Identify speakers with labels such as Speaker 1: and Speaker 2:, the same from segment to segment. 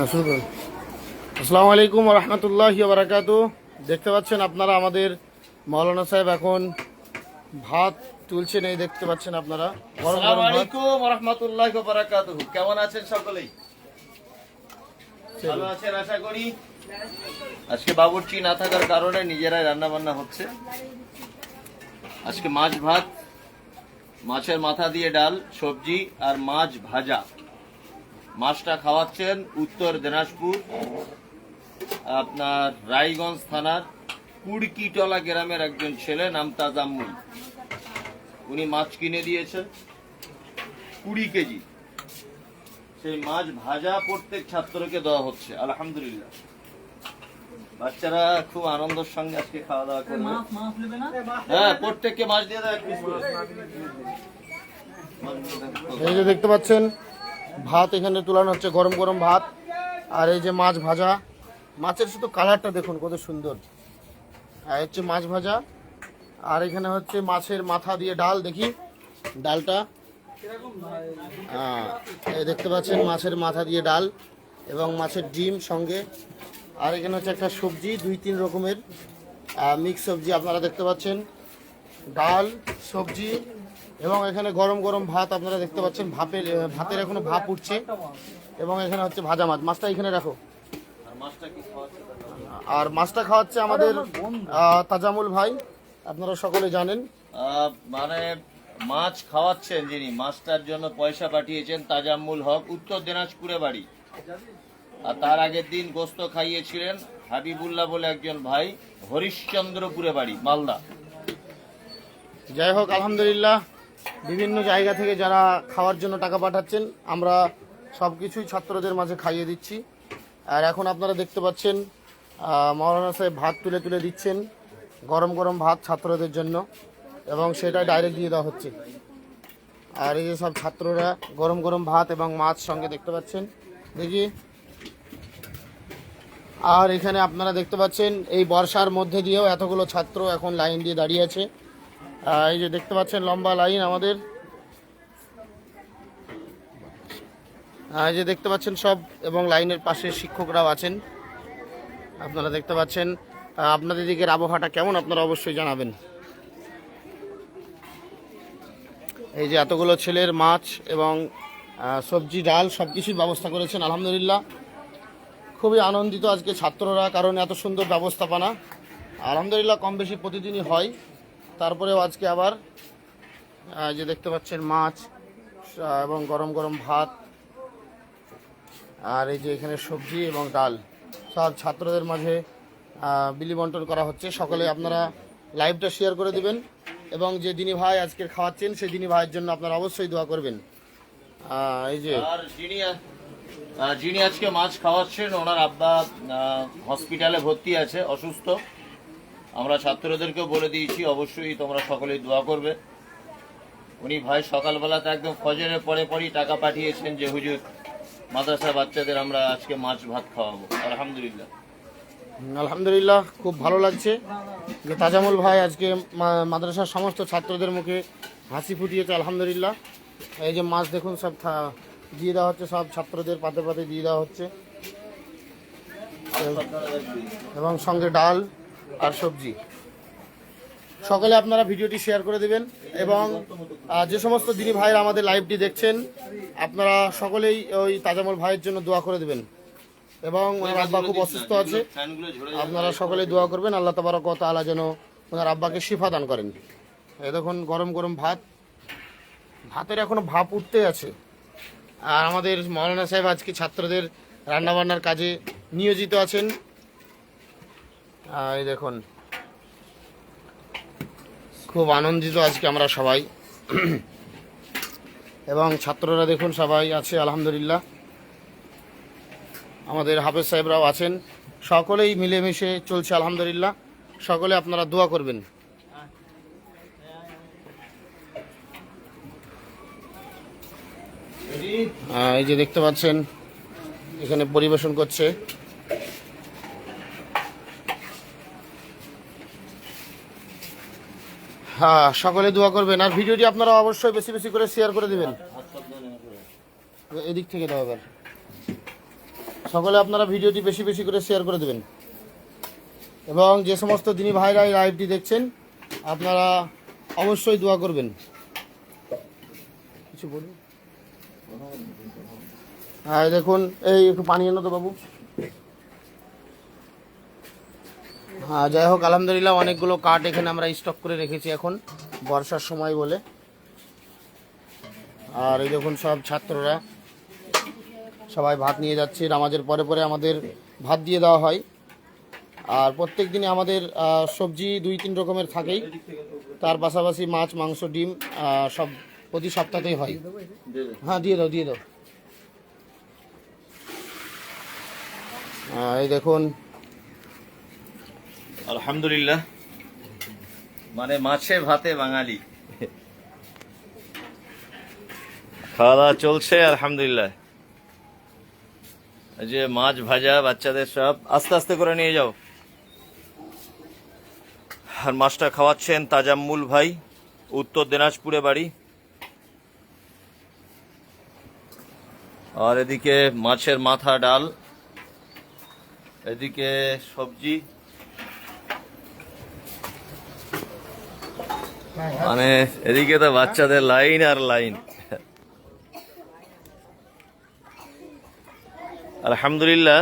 Speaker 1: আসসালামু আলাইকুম রহমতুল্লাহ বারাকাত। দেখতে পাচ্ছেন আপনারা আমাদের মৌলানা সাহেব এখন ভাত তুলছেন এই দেখতে পাচ্ছেন আপনারা।
Speaker 2: আসসালামু আলাইকুম রহমতুল্লাহ বারাকাতুহু কেমন আছেন সকলেই? ভালো আছেন আশা করি? আজকে বাবুর্চি না থাকার কারণে নিজেরাই রান্না বান্না হচ্ছে। আজকে মাছ ভাত মাছের মাথা দিয়ে ডাল সবজি আর মাছ ভাজা। মাছটা খাওয়াচ্ছেন উত্তর দিনাজপুর আপনার রায়গঞ্জ থানার কুড়কিটলা গ্রামের একজন ছেলে নাম তাজাম্মুল। উনি মাছ কিনে দিয়েছেন কুড়ি কেজি। সেই মাছ ভাজা প্রত্যেক ছাত্রকে দেওয়া হচ্ছে আলহামদুলিল্লাহ। বাচ্চারা খুব আনন্দের সঙ্গে আজকে খাওয়া দাওয়া করবে। হ্যাঁ প্রত্যেককে মাছ দিয়ে দেয় এক piece করে।
Speaker 1: এই যে দেখতে পাচ্ছেন ভাত এখানে তুলানো হচ্ছে, গরম গরম ভাত। আর এই যে মাছ ভাজা, মাছের শুধু কালারটা দেখুন কত সুন্দর। আর হচ্ছে মাছ ভাজা, আর এখানে হচ্ছে মাছের মাথা দিয়ে ডাল, দেখি ডালটা। এই দেখতে পাচ্ছেন মাছের মাথা দিয়ে ডাল এবং মাছের ডিম সঙ্গে। আর এখানে হচ্ছে একটা সবজি, দুই তিন রকমের মিক্স সবজি আপনারা দেখতে পাচ্ছেন। ডাল, সবজি এবং এখানে গরম গরম ভাত আপনারা দেখতে পাচ্ছেন ভাপের ভাতের এখনও ভাপ উঠছে। এবং এখানে হচ্ছে ভাজা মাছ। মাছটা এখানে রাখো।
Speaker 2: আর মাছটা খাওয়াচ্ছে
Speaker 1: আমাদের তাজামুল ভাই। আপনারা সকলে জানেন।
Speaker 2: মানে মাছ খাওয়াচ্ছেন যিনি মাছটার জন্য পয়সা পাঠিয়েছেন তাজামুল হক উত্তর দিনাজপুরে বাড়ি। আর তার আগের দিন গোস্ত খাইয়েছিলেন হাবিবুল্লাহ বলে একজন ভাই হরিশ্চন্দ্রপুরে বাড়ি মালদা।
Speaker 1: যাই হোক আলহামদুলিল্লাহ। বিভিন্ন জায়গা থেকে যারা খাওয়ার জন্য টাকা পাঠাচ্ছেন, আমরা সব কিছুই ছাত্রদের মাঝে খাইয়ে দিচ্ছি। আর এখন আপনারা দেখতে পাচ্ছেন মৌলানা সাহেব ভাত তুলে তুলে দিচ্ছেন, গরম গরম ভাত ছাত্রদের জন্য, এবং সেটা ডাইরেক্ট দিয়ে দেওয়া হচ্ছে। আর এই যে সব ছাত্ররা গরম গরম ভাত এবং মাছ সঙ্গে দেখতে পাচ্ছেন, দেখি। আর এখানে আপনারা দেখতে পাচ্ছেন, এই বর্ষার মধ্যে দিয়েও এতগুলো ছাত্র এখন লাইন দিয়ে দাঁড়িয়ে আছে। এই যে দেখতে পাচ্ছেন লম্বা লাইন আমাদের। এই যে দেখতে পাচ্ছেন সব এবং লাইনের পাশে শিক্ষকরাও আছেন। আপনারা দেখতে পাচ্ছেন আপনাদের দিকের আবহাওয়াটা কেমন আপনারা অবশ্যই জানাবেন। এই যে এতগুলো ছেলের মাছ এবং সবজি, ডাল সব কিছুর ব্যবস্থা করেছেন, আলহামদুলিল্লাহ। খুবই আনন্দিত আজকে ছাত্ররা, কারণ এত সুন্দর ব্যবস্থাপনা। আলহামদুলিল্লাহ কম বেশি প্রতিদিনই হয়। তারপরেও আজকে আবার যে দেখতে পাচ্ছেন মাছ এবং গরম গরম ভাত, আর এই যে এখানে সবজি এবং ডাল। সব ছাত্রদের মাঝে বিলি বন্টন করা হচ্ছে। সকলে আপনারা লাইভটা শেয়ার করে দিবেন এবং যে দিনী ভাই আজকে খাওয়াচ্ছেন, সেই দিনী ভাইয়ের জন্য আপনারা অবশ্যই দোয়া করবেন। এই যে
Speaker 2: যিনি যিনি আজকে মাছ খাওয়াচ্ছেন, ওনার আব্বা হসপিটালে ভর্তি আছে, অসুস্থ। আমরা ছাত্রদেরকে বলে দিয়েছি অবশ্যই তোমরা সকলেই দোয়া করবে। উনি ভাই সকালবেলাতে একদম ফজরের পরে পরই টাকা পাঠিয়েছেন যে হুজুর মাদ্রাসা বাচ্চাদের আমরা আজকে মাছ ভাত খাওয়াবো। আলহামদুলিল্লাহ।
Speaker 1: আলহামদুলিল্লাহ খুব ভালো লাগছে যে তাজামুল ভাই আজকে মাদ্রাসার সমস্ত ছাত্রদের মুখে হাসি ফুটিয়েছে আলহামদুলিল্লাহ। এই যে মাছ দেখুন সব দিয়ে দেওয়া হচ্ছে সব ছাত্রদের পাতে পাতে দিয়ে দেওয়া হচ্ছে। এবং সঙ্গে ডাল আর সবজি। সকলে আপনারা ভিডিওটি শেয়ার করে দেবেন এবং যে সমস্ত দিনী ভাইয়ের আমাদের লাইভটি দেখছেন, আপনারা সকলেই ওই তাজামুল ভাইয়ের জন্য দোয়া করে দেবেন। এবং ওনার আব্বা খুব অসুস্থ আছে, আপনারা সকলে দোয়া করবেন, আল্লাহ তাবারক তাআলা যেন ওনার আব্বাকে শিফা দান করেন। এ দেখুন, গরম গরম ভাত। ভাতের এখনও ভাপ উঠতে আছে। আর আমাদের মৌলানা সাহেব আজকে ছাত্রদের রান্নাবান্নার কাজে নিয়োজিত আছেন। এই দেখুন। খুব আনন্দিত আজকে আমরা সবাই। এবং ছাত্ররা দেখুন সবাই আছে, আলহামদুলিল্লাহ। আমাদের হাফেজ সাহেবরাও আছেন। সকলেই মিলেমিশে চলছে, আলহামদুলিল্লাহ। সকলে আপনারা দোয়া করবেন। এই যে দেখতে পাচ্ছেন, এখানে পরিবেশন করছে। হ্যাঁ সকলে দোয়া করবেন। আর ভিডিওটি আপনারা অবশ্যই বেশি বেশি করে শেয়ার করে দিবেন। এদিক থেকে দাও এবার। সকলে আপনারা ভিডিওটি বেশি বেশি করে শেয়ার করে দেবেন। এবং যে সমস্ত দিনী ভাইরা এই লাইভটি দেখছেন, আপনারা অবশ্যই দোয়া করবেন। কিছু বলুন? হ্যাঁ দেখুন, এই একটু পানি এনো তো বাবু। হ্যাঁ যাই হোক, আলহামদুলিল্লাহ অনেকগুলো কাঠ এখানে আমরা স্টক করে রেখেছি এখন, বর্ষার সময় বলে। আর এই দেখুন সব ছাত্ররা, সবাই ভাত নিয়ে যাচ্ছে, নামাজের পরে পরে আমাদের ভাত দিয়ে দেওয়া হয়। আর প্রত্যেক দিনে আমাদের সবজি দুই তিন রকমের থাকেই, তার পাশাপাশি মাছ, মাংস, ডিম সব প্রতি সপ্তাহতেই হয়। হ্যাঁ দিয়ে দাও দিয়ে দাও। এই দেখুন
Speaker 2: আলহামদুলিল্লাহ। মানে মাছে ভাতে বাঙালি। খাওয়া দাওয়া চলছে আলহামদুলিল্লাহ। এই যে মাছ ভাজা বাচ্চাদের সব আস্তে আস্তে করে নিয়ে যাও। আর মাছটা খাওয়াচ্ছেন তাজাম্মুল ভাই উত্তর দিনাজপুরে বাড়ি। আর এদিকে মাছের মাথা ডাল এদিকে সবজি। মানে এদিকে তো বাচ্চাদের লাইন আর লাইন। আলহামদুলিল্লাহ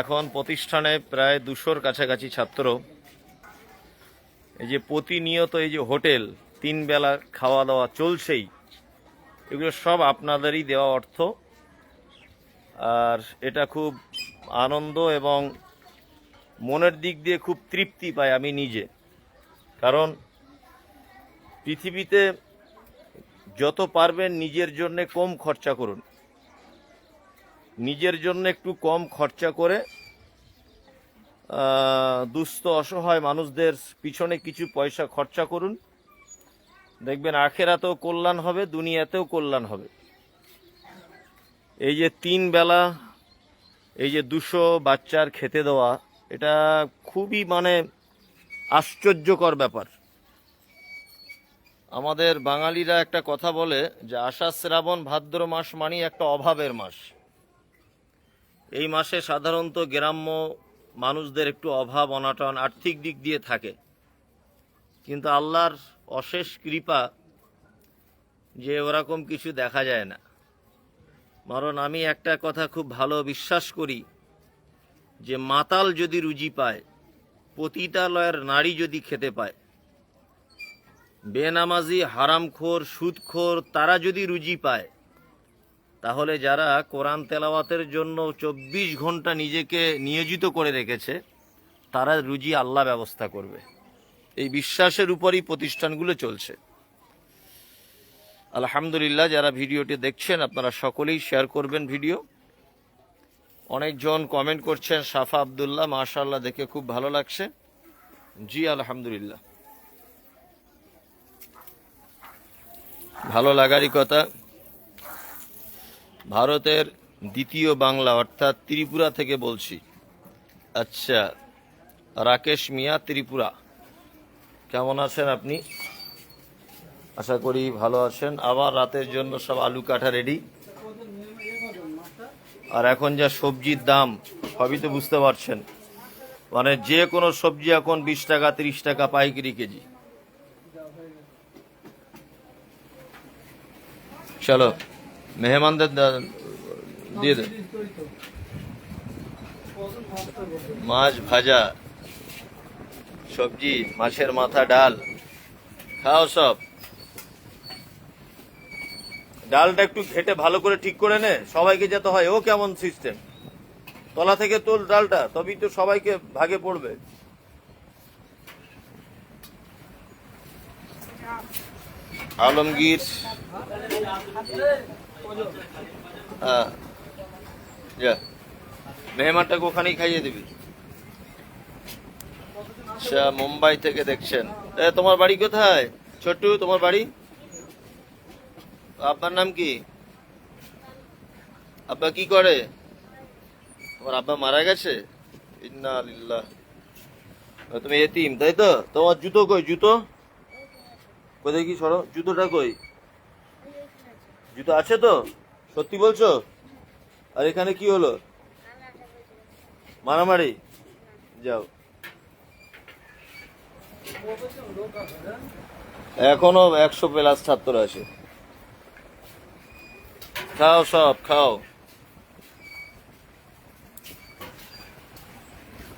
Speaker 2: এখন প্রতিষ্ঠানে প্রায় দুশোর কাছাকাছি ছাত্র। এই যে প্রতিনিয়ত এই যে হোটেল, তিন বেলা খাওয়া দাওয়া চলছেই, এগুলো সব আপনাদেরই দেওয়া অর্থ। আর এটা খুব আনন্দ এবং মনের দিক দিয়ে খুব তৃপ্তি পাই আমি নিজে। কারণ পৃথিবীতে যত পারবেন নিজের জন্য কম খরচা করুন। নিজের জন্য একটু কম খরচা করে দুস্থ, অসহায় মানুষদের পিছনে কিছু পয়সা খরচা করুন। দেখবেন আখেরাতেও কল্যাণ হবে, দুনিয়াতেও কল্যাণ হবে। এই যে তিন বেলা, এই যে দুশো বাচ্চার খেতে দেওয়া, এটা খুবই মানে আশ্চর্যকর ব্যাপার। আমাদের বাঙালিরা একটা কথা বলে যে আষাঢ় শ্রাবণ ভাদ্র মাস মানেই একটা অভাবের মাস। এই মাসে সাধারণত গ্রাম্য মানুষদের একটু অভাব, অনাটন, আর্থিক দিক দিয়ে থাকে। কিন্তু আল্লাহর অশেষ কৃপা যে ওরকম কিছু দেখা যায় না। কারণ আমি একটা কথা খুব ভালো বিশ্বাস করি যে মাতাল যদি রুজি পায় পতিতালয়ের নারী যদি খেতে পায়। বেনামাজি, হারামখোর, সুদখোর, তারা যদি রুজি পায়, তাহলে যারা কোরআন তেলাওয়াতের জন্য চব্বিশ ঘণ্টা নিজেকে নিয়োজিত করে রেখেছে, তারা রুজি আল্লাহ ব্যবস্থা করবে। এই বিশ্বাসের উপরই প্রতিষ্ঠানগুলো চলছে। আলহামদুলিল্লাহ, যারা ভিডিওটি দেখছেন, আপনারা সকলেই শেয়ার করবেন ভিডিও অনেকজন কমেন্ট করছেন সাফা আবদুল্লাহ মাশাল্লাহ দেখে খুব ভালো লাগছে। জি, আলহামদুলিল্লাহ। ভালো লাগারই কথা। ভারতের দ্বিতীয় বাংলা, অর্থাৎ ত্রিপুরা থেকে বলছি। আচ্ছা রাকেশ মিয়া, ত্রিপুরা। কেমন আছেন আপনি? আশা করি ভালো আছেন। আবার রাতের জন্য সব আলু কাঠা রেডি আর এখন যা সবজির দাম, সবই তো বুঝতে পারছেন। মানে যে কোনো সবজি এখন বিশ টাকা, তিরিশ টাকা পাইকারি কেজি। চলো, মেহমানদের দিয়ে দে। মাছ ভাজা, সবজি, মাছের মাথা, ডাল। খাও সব। ডালটা একটু ঘেটে ভালো করে ঠিক করে নে, সবাইকে যেতে হয়। ও কেমন সিস্টেম তলা থেকে তোল ডালটা, তবেই তো সবাইকে ভাগে পড়বে। আলমগীর। হ্যাঁ। যা। মেহমানটাকে ওখানেই খাইয়ে দিবি। আচ্ছা মুম্বাই থেকে দেখছেন। তোমার বাড়ি কোথায়? ছোট্টু, তোমার বাড়ি? আপনার নাম কি? আব্বা কি করে? তোমার আব্বা মারা গেছে? তুমি এতিম, তাই তো? তোমার জুতো কই, জুতো? কোথায় কি সরো। জুতোটা কই? জুতো আছে তো? সত্যি বলছো? আর এখানে কি হলো? মারামারি? যাও। এখনও একশো প্লাস ছাত্র আছে। খাও সব, খাও।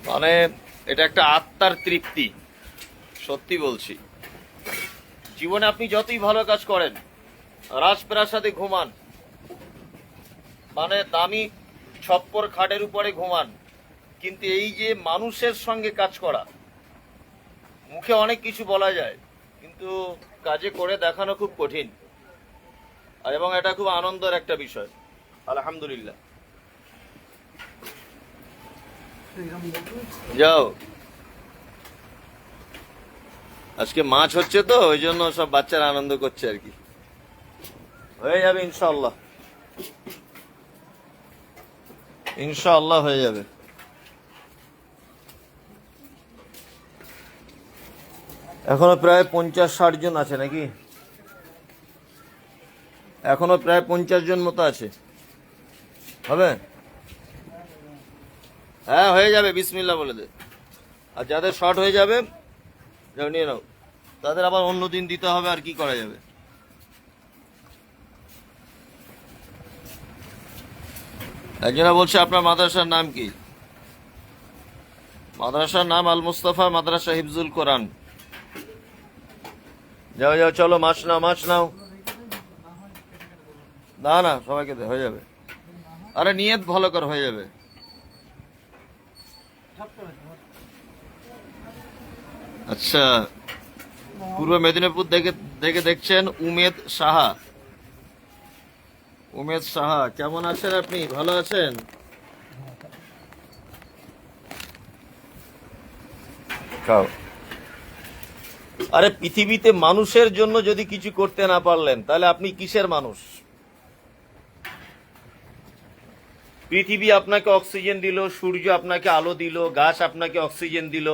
Speaker 2: মানে এটা একটা আত্মার তৃপ্তি, সত্যি বলছি। জীবনে আপনি যতই ভালো কাজ করেন, রাজপ্রাসাদে ঘুমান। মানে দামি ছপ্পর খাটের উপরে ঘুমান। কিন্তু এই যে মানুষের সঙ্গে কাজ করা, মুখে অনেক কিছু বলা যায়, কিন্তু কাজে করে দেখানো খুব কঠিন। এবং এটা খুব আনন্দের একটা বিষয়। আলহামদুলিল্লাহ। যাও। আজকে মাছ হচ্ছে তো, ওই জন্য সব বাচ্চারা আনন্দ করছে আর কি। হয়ে যাবে ইনশাল্লাহ ইনশাআল্লাহ হয়ে যাবে। এখনও প্রায় পঞ্চাশ ষাট জন আছে নাকি? এখনও প্রায় পঞ্চাশ জন মতো আছে। হবে? হ্যাঁ হয়ে যাবে বিসমিল্লা বলে দে। আর যাদের শর্ট হয়ে যাবে নিয়ে নাও। তাদের আবার অন্য দিন দিতে হবে, আর কি করা যাবে? একজনা বলছে, আপনার মাদ্রাসার নাম কি? মাদ্রাসার নাম আল মুস্তাফা মাদ্রাসা হিফজুল কোরআন। যাও যাও, চলো, মাছ নাও মাছ নাও। না না, সবাইকে দে, হয়ে যাবে। আরে, নিয়ত ভালো কর, হয়ে যাবে। আচ্ছা পূর্ব মেদিনীপুর দেখে দেখে দেখছেন উমেদ সাহা। উমেদ সাহা, কেমন আছেন আপনি? ভালো আছেন? খাও। আরে, পৃথিবীতে মানুষের জন্য যদি কিছু করতে না পারলেন, তাহলে আপনি কিসের মানুষ? পৃথিবী আপনাকে অক্সিজেন দিল, সূর্য আপনাকে আলো দিল, গাছ আপনাকে অক্সিজেন দিল।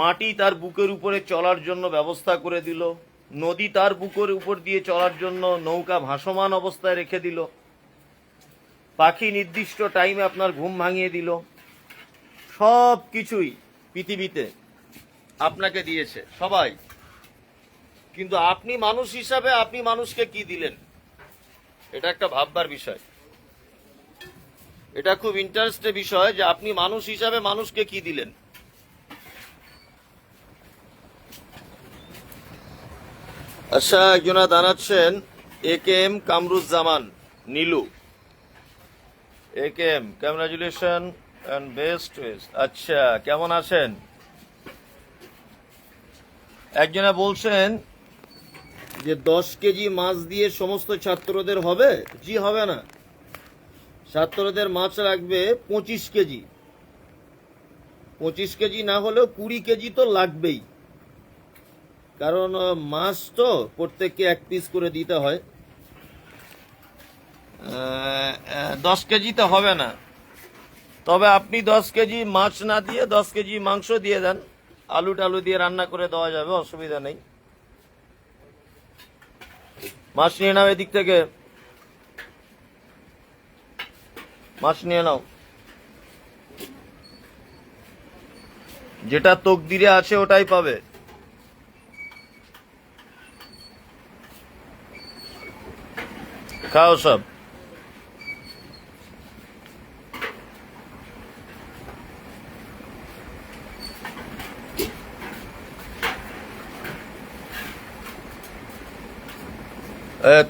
Speaker 2: মাটি তার বুকের উপরে চলার জন্য ব্যবস্থা করে দিল। নদী তার বুকের উপর দিয়ে চলার জন্য নৌকা ভাসমান অবস্থায় রেখে দিল। পাখি নির্দিষ্ট টাইমে আপনার ঘুম ভাঙিয়ে দিল। সব কিছুই পৃথিবীতে আপনাকে দিয়েছে, সবাই। কিন্তু আপনি মানুষ হিসাবে আপনি মানুষকে কি দিলেন? এটা একটা ভাববার বিষয়। এটা খুব ইন্টারেস্টের বিষয় যে আপনি মানুষ হিসাবে মানুষকে কি দিলেন? আচ্ছা একজনা দাঁড়াচ্ছেন, A K M Kamruzzaman, Nilu. A K M congratulation and best আচ্ছা কেমন আছেন? একজনা বলছেন যে দশ কেজি মাছ দিয়ে সমস্ত ছাত্রদের হবে? জি, হবে না। ছাত্রদের মাছ লাগবে পঁচিশ কেজি। পঁচিশ কেজি না হলেও কুড়ি কেজি তো লাগবেই। কারণ মাছ তো প্রত্যেককে এক পিস করে দিতে হয়। দশ কেজি তো হবে না। তবে আপনি দশ কেজি মাছ না দিয়ে দশ কেজি মাংস দিয়ে দেন। আলু টালু দিয়ে রান্না করে দেওয়া যাবে, অসুবিধা নেই। মাছ নিয়ে নাও এদিক থেকে। মাছ নিয়ে নাও। যেটা তকদিরে আছে ওটাই পাবে। খাও সব।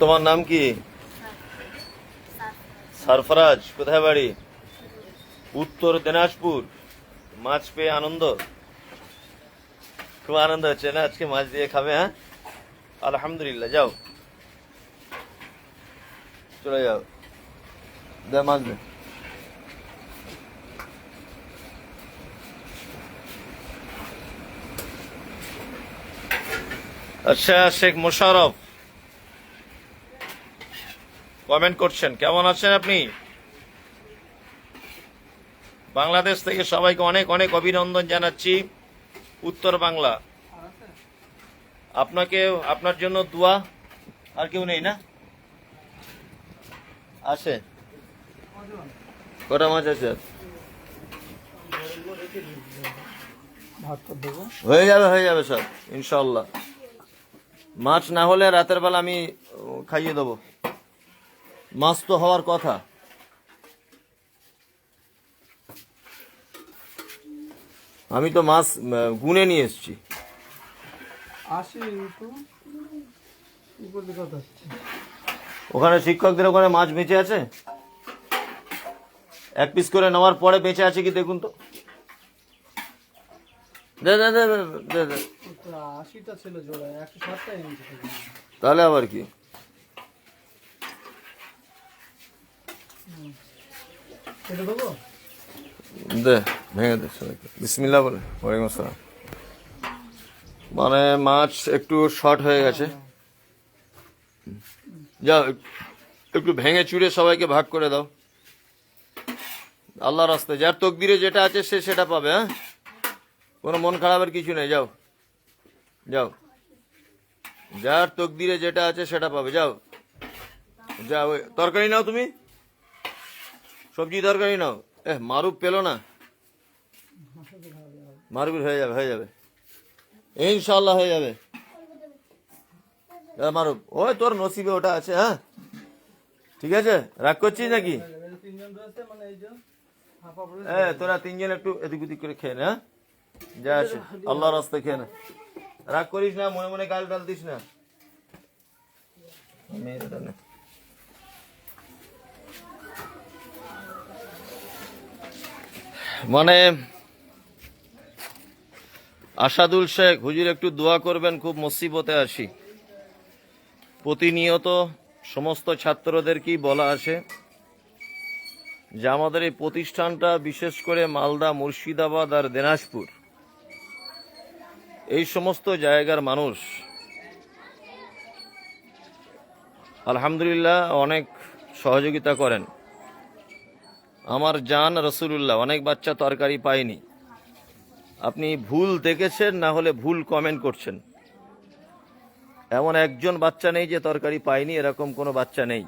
Speaker 2: তোমার নাম কি? সরফরাজ, কোথায় বাড়ি? উত্তর দিনাজপুর, মাছ পেয়ে আনন্দ। খুব আনন্দ হচ্ছে না? আজকে মাছ দিয়ে খাবে হ্যাঁ? আলহামদুলিল্লাহ, যাও। চলে যাও। দে মাছ দে। আচ্ছা শেখ মোশারফ। কমেন্ট করছেন। কেমন আছেন আপনি? বাংলাদেশ থেকে সবাইকে অনেক অনেক অভিনন্দন জানাচ্ছি। উত্তর বাংলা। আপনাকে, আপনার জন্য দোয়া। আর কেউ নেই না? আছে? কটা মাছ আছে? হয়ে যাবে হয়ে যাবে সব ইনশাল্লাহ মাছ না হলে রাতের বেলা আমি খাইয়ে দেবো। মাছ তো হওয়ার কথা। আমি তো মাছ গুনে নিয়ে এসেছি। ওখানে শিক্ষকদের ওখানে মাছ বেঁচে আছে? এক পিস করে নেওয়ার পরে বেঁচে আছে কি দেখুন তো। তাহলে আবার দে দে, দে দে
Speaker 3: তো আশিটা ছিল জোড়া একশো ষাটটা এনেছি থেকে।
Speaker 2: তাহলে আবার কি
Speaker 3: কেটে দেবো
Speaker 2: দে, ভেঙে দে বলে মানে মাছ একটু শর্ট হয়ে গেছে। যাও একটু ভেঙে চুড়ে সবাইকে ভাগ করে দাও। আল্লাহ রাস্তায়, যার তকদিরে যেটা আছে সে সেটা পাবে হ্যাঁ? কোনো মন খারাপের কিছু নেই, যাও। যাও। যার তকদিরে যেটা আছে সেটা পাবে, যাও। যাও তরকারি নাও তুমি। সবজি তরকারি নাও। এ মারুপ পেল না। মারুবির হয়ে যাবে হয়ে যাবে। ইনশাল্লাহ হয়ে যাবে। মারুপ ওই তোর নসিবে ওটা আছে হ্যাঁ? ঠিক আছে? রাগ করছিস নাকি?
Speaker 3: এই যে তিনজন রয়েছে এই যে হাফা পড়ে
Speaker 2: এ, তোরা তিনজন একটু এদিক ওদিক করে খেয়ে নে হ্যাঁ? যা আছে আল্লাহ রাস্তায় খেয়ে না। রাগ করিস না, মনে মনে গাল ডাল দিস না। মেয়েটা মানে আসাদুল শেখ, হুজুর একটু দোয়া করবেন, খুব মুসিবতে আসি প্রতিনিয়ত সমস্ত ছাত্রদেরকেই বলা আছে? যে আমাদের এই প্রতিষ্ঠানটা বিশেষ করে মালদা, মুর্শিদাবাদ আর দিনাজপুর, এই সমস্ত জায়গার মানুষ, আলহামদুলিল্লাহ অনেক সহযোগিতা করেন। আমার জান রসুলুল্লাহ, অনেক বাচ্চা তরকারি পায়নি। আপনি ভুল দেখেছেন, না হলে ভুল কমেন্ট করছেন। এমন একজন বাচ্চা নেই যে তরকারি পায়নি, এরকম কোনো বাচ্চা নেই।